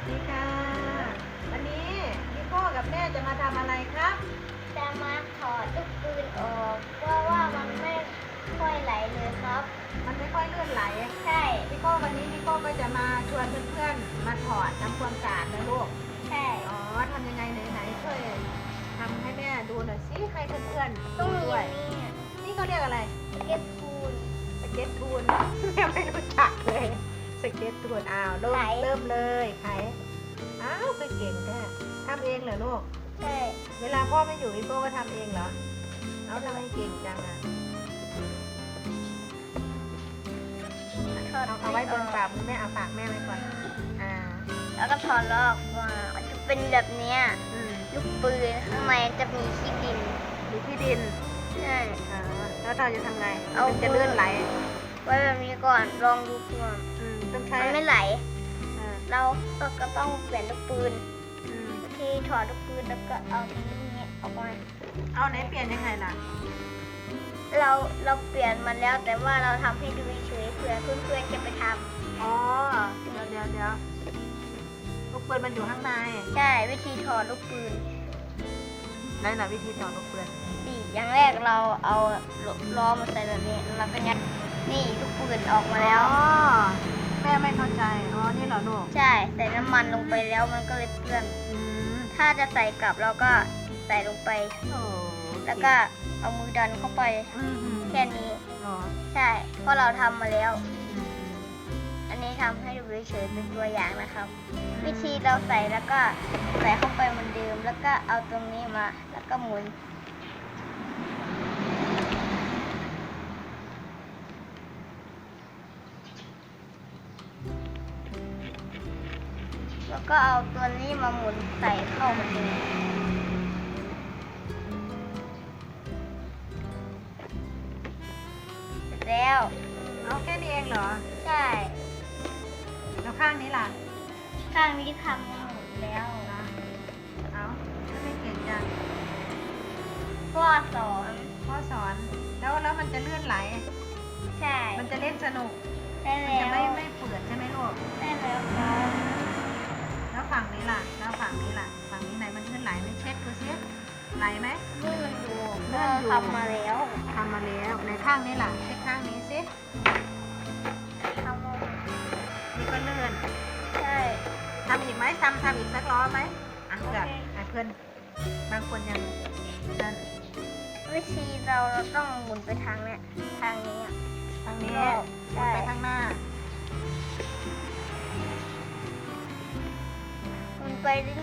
วัสดีค่ะ วันนี้พี่พ่อกับแม่จะมาทำอะไรครับ จะมาถอดลูกปืนออกเพราะว่ามันไม่ค่อยไหลเลยครับ มันไม่ค่อยเลื่อนไหล ใช่ พี่โก้วันนี้พี่โก้ก็จะมาชวนเพื่อนๆมาถอดทำความสะอาดนะลูก ใช่ อ๋อทำยังไงไหนๆช่วยทำให้แม่ดูหน่อยสิให้เพื่อนๆต้องดูมีด้วยอันนี้นี่เขาเรียกอะไรเก็บปูนสเก็ตทูน สเก็ตทูนอ้าวเริ่มไหนเริ่มเลยไขอ้าวไปเก่งแท้ทำเองเหรอลูกใช่เวลาพ่อไม่อยู่พี่โก้ก็ทำเองเหรอเอาทำไมเก่งจังอะถอดเอาเอาไว้บนฝ่ามือแม่เอาปากแม่ไว้ก่อนอ่าแล้วก็ถอดลอกมามันจะเป็นแบบเนี้ยอืมลูกปืนข้างในจะมีขี้ดินมีที่ดินใช่อ่าแล้วเราจะทำไงเอามันจะเลื่อนไหลไว้แบบนี้ก่อนลองดูก่อนอื มต้องใช้มันไม่ไหล อ่าเราก็ต้องเปลี่ยนลูกปืนอืมวิธีถอดลูกปืนแล้วก็เอาตรงนี้ออกมา เอาไหนเปลี่ยนยังไงล่ะ เราเราเปลี่ยนมันแล้วแต่ว่าเราทำให้ดูเฉยๆเผื่อเพื่อนๆจะไปทอ๋อ เดี๋ยวเดี๋ยวเดี๋ยวลูกปืนมันอยู่ข้างในำใช่วิธีถอดลูกปืนไหนล่ะวิธีถอดลูกปืนสี่อย่างแรกเราเอาล้อมาใส่แบบนี้แล้วก็ยัดนี่ลูกปืนออกมาแล้ว อ๋อ แม่ไม่เข้าใจ อ๋อ นี่เหรอลูก ใช่ ใส่น้ำมันลงไปแล้วมันก็เลยเปื้อน อืมถ้าจะใส่กลับเราก็ใส่ลงไป โอ้แล้วก็เอามือดันเข้าไปอืมอืมแค่นี้ เหรอใช่ เพราะเราทำมาแล้ว อืมอันนี้ทำให้ดูเฉยๆเป็นตัวอย่างนะครับ วิธีเราใส่แล้วก็ใส่เข้าไปเหมือนเดิมแล้วก็เอาตรงนี้มา แล้วก็หมุน แล้วก็เอาตัวนี้มาหมุนใส่เข้าเหมือนเดิมเสร็จแล้ว เอาแค่นี้เองเหรอ ใช่ แล้วข้างนี้ล่ะ ข้างนี้ทำหมดแล้วนะเอาถ้าไม่เก่งจังพ่อสอนพ่อสอน แล้วแล้วมันจะเลื่อนไหล ใช่ มันจะเล่นสนุกได้มันแล้จะวไม่ไม่เปื่อนใช่ไหมลูกได้แล้วครับแล้ว ฝั่งนี้ล่ะ แล้วฝั่งนี้ล่ะ ฝั่งนี้ไหนมันเลื่อนไหลไหมเช็คดูซิไหลไหมลื่นอยู่ลื่นอยู่ทำมาแล้วทำมาแล้วในข้างนี้ล่ะเช็คข้างนี้ซิทำมานี่ก็เลื่อนใช่ทำอีกไหมทำทำอีกสักล้อไหมอะเผื่อโอเคอะเพื่อนบางคนยังนั่นวิธีเราเราต้องหมุนไปทางเนี้ยทางนี้อะทางนี้ใช่วนไปข้างหน้า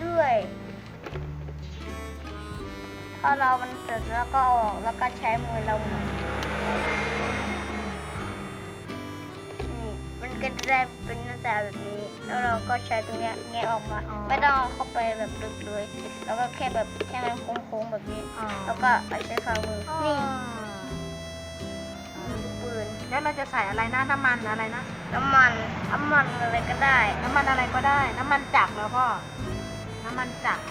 เรื่อยๆ พอเรามันเสร็จแล้วก็เอาออกแล้วก็ใช้มือเราหมุนนี่มันก็จะได้เป็นหน้าตาแบบนี้ แล้วเราก็ใช้ตรงเนี้ยแงะออกมาอ๋อไม่ต้องเอาเข้าไปแบบลึกเลยแล้วก็แค่แบบแค่มันโค้งๆแบบนี้อ๋อแล้วก็เอาใช้ฝ่ามืออ๋อนี่ลูกปืนแล้วเราจะใส่อะไรนะน้ำมันอะไรนะ น้ำมันน้ำมันอะไรก็ได้ น้ำมันอะไรก็ได้ น้ำมันจักรแล้วพ่อ น้ำมันจักร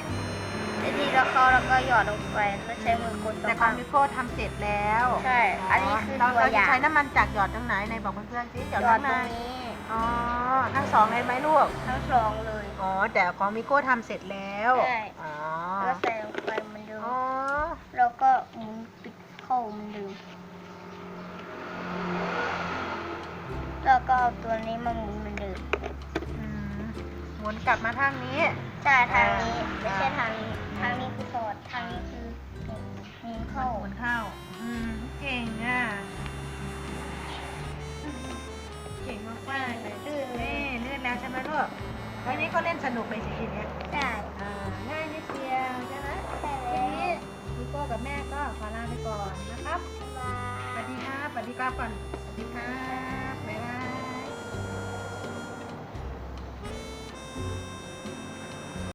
ไอ้ที่เราเข้าแล้วก็หยอดลงไปแล้วใช้มือกดสแต่องขอข้างงมิโก้ทำเสร็จแล้วใช่ อันนี้คือเราตัวเราอจะย่างใช้น้ำมันจักรหยอดตรงไหนในบอกเพื่อนๆสิหยอดหยอดข้างตในรงนี้อ๋อทั้งสองเลยไหมลูก ทั้งสองเลย อ๋อแต่ของมิโก้ทำเสร็จแล้วใช่ อ๋อแล้วใส่ลงไปเหมันเดิม อ๋อแล้วก็หมุนปิดเข้าเหมันเดิมแล้วก็เอาตัวนี้มาหมุน มุนกลับมาทางนี้ ใช่ทางนี้อ่าไม่ใช่ทางนี้ทางนี้คือถอดทางนี้คือหมุนเข้าหมุนเข้า อืมเก่งอะ เก่งมากๆเลยลื่นเลนี่ยเลื่อนแล้วใช่ไหมลูกวันนี้ก็เล่นสนุกไปสิทีเนี้ยได้อ่าง่ายนิดเดียวใช่ไหมใช่ทีแล้วนี้มิโก้กับแม่ก็ขอลาไปก่อนนะครับบ๊ายบาสวัยสดีครับสวัสดีครับก่อนสวัสดีครับ